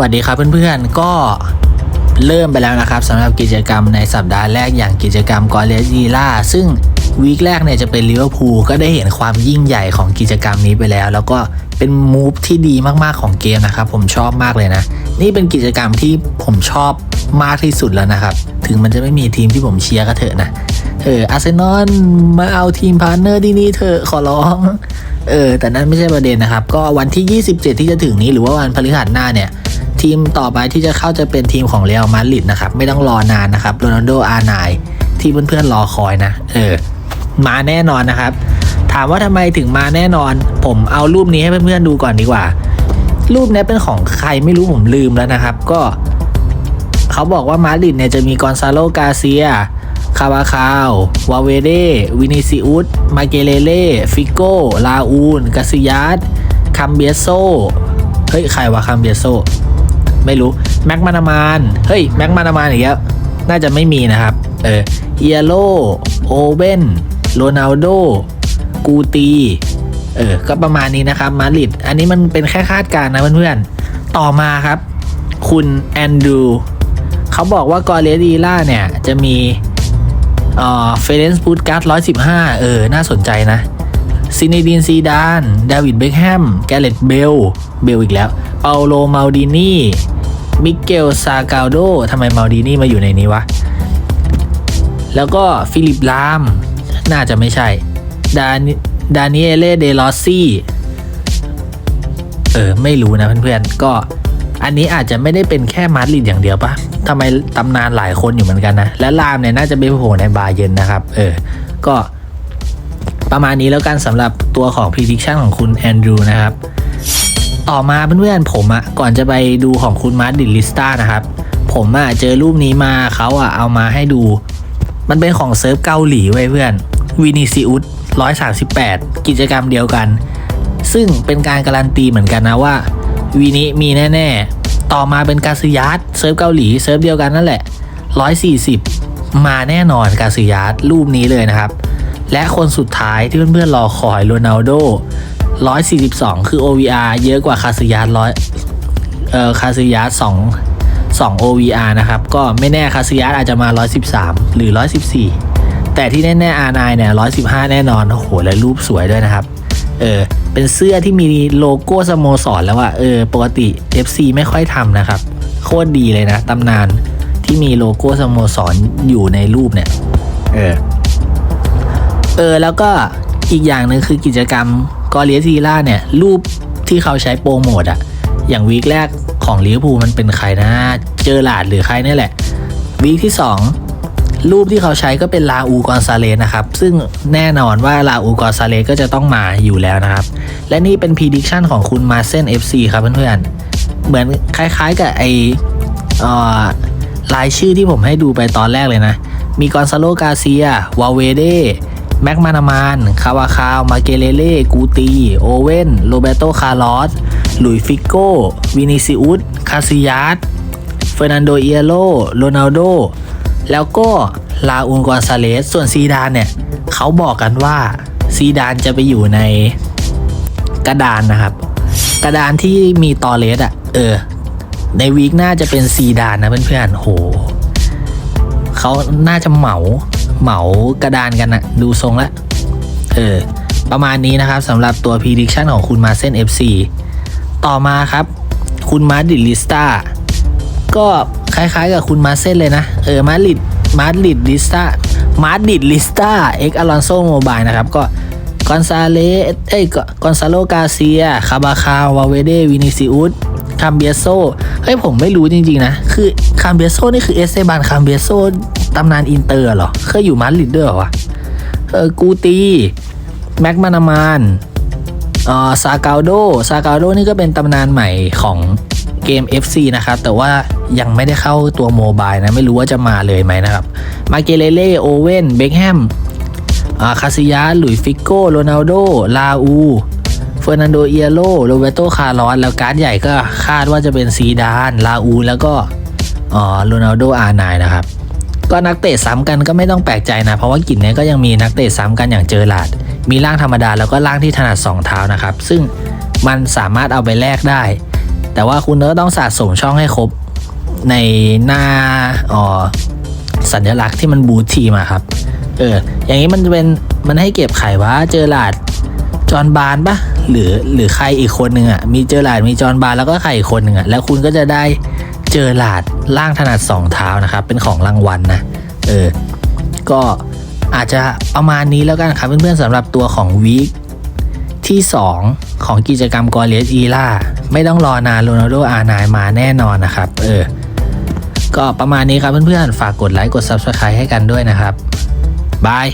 วัสดีครับเพื่อนๆ ก็เริ่มไปแล้วนะครับสำหรับกิจกรรมในสัปดาห์แรกอย่างกิจกรรมกอเลจีล่าซึ่งวีคแรกเนี่ยจะเป็นลิเวอร์พูลก็ได้เห็นความยิ่งใหญ่ของกิจกรรมนี้ไปแล้ว แล้วก็เป็นมูฟที่ดีมากๆของเกมนะครับผมชอบมากเลยนะ นี่เป็นกิจกรรมที่ผมชอบมากที่สุดแล้วนะครับ ถึงมันจะไม่มีทีมที่ผมเชียร์ก็เถอะนะเอออาร์เซนอลมาเอาทีมพาร์เนอร์ที่นี่เถอะขอร้องเออแต่นั่นไม่ใช่ประเด็นนะครับ ก็วันที่ 27 ที่จะถึงนี้หรือว่าวันพฤหัสหน้าเนี่ย ทีมต่อไปที่จะเข้าจะเป็นทีมของเรอัลมาดริดนะครับ ไม่ต้องรอนานนะครับโรนัลโดอาร์ไนที่เพื่อนๆรอคอยนะ เออ มาแน่นอนนะครับ ถามว่าทำไมถึงมาแน่นอน ผมเอารูปนี้ให้เพื่อนๆดูก่อนดีกว่า รูปนี้เป็นของใครไม่รู้ผมลืมแล้วนะครับ ก็ เขาบอกว่ามาดริดเนี่ยจะมีกอนซาโลกาเซียคาวาคาว วาเวเด วินิซิอุส มาเกเลเล่ ฟิโก้ ลาอูนกาซิยัสคัมเบียโซ เฮ้ย ใครวะคัมเบียโซ ไม่รู้แม็กมานามานเฮ้ยแม็กมานามานอีกแล้วน่าจะไม่มีนะครับ เออเอียโลโอเวนโรนัลโดกูตีเออก็ประมาณนี้นะครับมาริดอันนี้มันเป็นแค่คาดการณ์นะเพื่อนๆ ต่อมาครับ คุณแอนดรูเขาบอกว่ากอเลดีล่าเนี่ย จะมีเอ่อเฟเรนซ์พูดการ์ดร้อยสิบห้าเออ น่าสนใจนะซินีดินซีดาน ดาวิดเบคแฮม แกเรตเบล เบลอีกแล้ว เปาโลมาลดินี มิเกลซากาโดทำไมมาดินีมาอยู่ในนี้วะ แล้วก็ฟิลิปลาม น่าจะไม่ใช่ ดานดานิเอเลเดลอสซี่เออ ไม่รู้นะเพื่อนๆ ก็อันนี้อาจจะไม่ได้เป็นแค่มาดริดอย่างเดียวปะทำไมตำนานหลายคนอยู่เหมือนกันนะ และลามเนี่ยน่าจะไปโผล่ในบาเยนนะครับ เออ ก็ประมาณนี้แล้วกันสำหรับตัวของ prediction ของคุณแอนดรูนะครับ ต่อมาเพื่อนๆผมอะก่อนจะไปดูของคุณมาร์ดิลิสตานะครับ ผมอะเจอรูปนี้มาเขาอะเอามาให้ดู มันเป็นของเซิร์ฟเกาหลีไว้เพื่อนวินิซิอุส138กิจกรรมเดียวกัน ซึ่งเป็นการการันตีเหมือนกันนะว่าวีนี้มีแน่ๆ ต่อมาเป็นกาซิยัสเซิร์ฟเกาหลีเซิร์ฟเดียวกันนั่นแหละ140มาแน่นอนกาซิยัสรูปนี้เลยนะครับ และคนสุดท้ายที่เพื่อนๆรอคอยโรนัลโด 142 คือ OVR เยอะกว่าคาซิยัสร้อยเอ่อคาซิยัส2 2 OVR นะครับ ก็ไม่แน่คาซิยัสอาจจะมา 113 หรือ 114 แต่ที่แน่ๆ R9 เนี่ย 115 แน่นอน โอ้โห และรูปสวยด้วยนะครับ เออ เป็นเสื้อที่มีโลโก้สโมสรแล้วอะเออ ปกติ FC ไม่ค่อยทำนะครับ โคตรดีเลยนะ ตำนานที่มีโลโก้สโมสรอยู่ในรูปเนี่ย เออ เออ แล้วก็อีกอย่างหนึ่งคือกิจกรรม กอเลียซีล่าเนี่ย รูปที่เขาใช้โปรโมทอะอย่างวีคแรกของลิเวอร์พูลมันเป็นใครนะ เจอหลาดหรือใครนี่แหละ วีคที่ 2 รูปที่เขาใช้ก็เป็นลาอูกอนซาเลสนะครับ ซึ่งแน่นอนว่าลาอูกอนซาเลสก็จะต้องมาอยู่แล้วนะครับ และนี่เป็น prediction ของคุณมาเซน FC ครับเพื่อนๆ เหมือนคล้ายๆกับไอออรายชื่อที่ผมให้ดูไปตอนแรกเลยนะ มีกอนซาโลกาเซียวาเวเด แม็กมานามาน คาวาคาว มาเกเลเล่ กูตี โอเว่น โรเบโต คาร์ลอส หลุยฟิโก้ วินิซิอุส คาซิยัสเฟอร์นันโด เอียโล โรนัลโด แล้วก็ลาอูนกอนซาเลส ส่วนซีดานเนี่ย เขาบอกกันว่าซีดานจะไปอยู่ในกระดานนะครับ กระดานที่มีตอเลสอะเออ ในวีคหน้าจะเป็นซีดานนะเพื่อนๆโหเขาน่าจะเหมา เหมากระดานกันนะดูทรงแล้วเออประมาณนี้นะครับสำหรับตัว prediction ของคุณมาเซน FC ต่อมาครับ คุณมาดิลิสตาก็คล้ายๆกับคุณมาเซนเลยนะ เออมาดิดมาดิดลิสตามาดิดลิสตาเอ็กอลอนโซโมบายนะครับก็กอนซาเลสเอ้ยกอนซาโลกาเซีย คาบาคาววาเวเดวินิซิอุสคามเบียโซเฮ้ยผมไม่รู้จริงๆนะ คือคามเบียโซนี่คือเอสเซบานคามเบียโซ ตำนานอินเตอร์เหรอ เคยอยู่มาดริดด้วยเหรอวะเออกูตี แม็กมานามานอ่าซากาโดซากาโดนี่ก็เป็นตำนานใหม่ของเกม FC นะครับ แต่ว่ายังไม่ได้เข้าตัวโมบายนะ ไม่รู้ว่าจะมาเลยไหมนะครับ มาเกเลเล่โอเว่นเบคแฮมอ่าคาซิยาหลุยฟิโก้โรนัลโด ลาอูเฟอร์นันโด เอียโลโรเบโต คาร์ลอส แล้วการ์ดใหญ่ก็คาดว่าจะเป็นซีดาน ลาอู แล้วก็อ่าโรนัลโด อาร์ไนนะครับ ก็นักเตะซ้ำกันก็ไม่ต้องแปลกใจนะ เพราะว่ากิจเนี้ยก็ยังมีนักเตะซ้ำกันอย่างเจอหลาด มีร่างธรรมดาแล้วก็ร่างที่ถนัดสองเท้านะครับ ซึ่งมันสามารถเอาไปแลกได้ แต่ว่าคุณก็ต้องสะสมช่องให้ครบในหน้าอ๋อสัญลักษณ์ที่มันบูททีมอะครับ เออ อย่างนี้มันจะเป็นมันให้เก็บไขว่าเจอหลาดจอนบานปะหรือหรือใครอีกคนหนึ่งอะมีเจอหลาดมีจอนบานแล้วก็ใครอีกคนหนึ่งอะแล้วคุณก็จะได้เจอหลาด ล่างถนัดสองเท้านะครับ เป็นของรางวัลนะ เออ ก็อาจจะประมาณนี้แล้วกันครับเพื่อนๆสำหรับตัวของวีคที่ 2 ของกิจกรรมกอเลียสอีล่าไม่ต้องรอนานโรนัลโดอาร์นายมาแน่นอนนะครับ เออ ก็ประมาณนี้ครับเพื่อนๆ ฝากกดไลค์กด Subscribe ให้กันด้วยนะครับบาย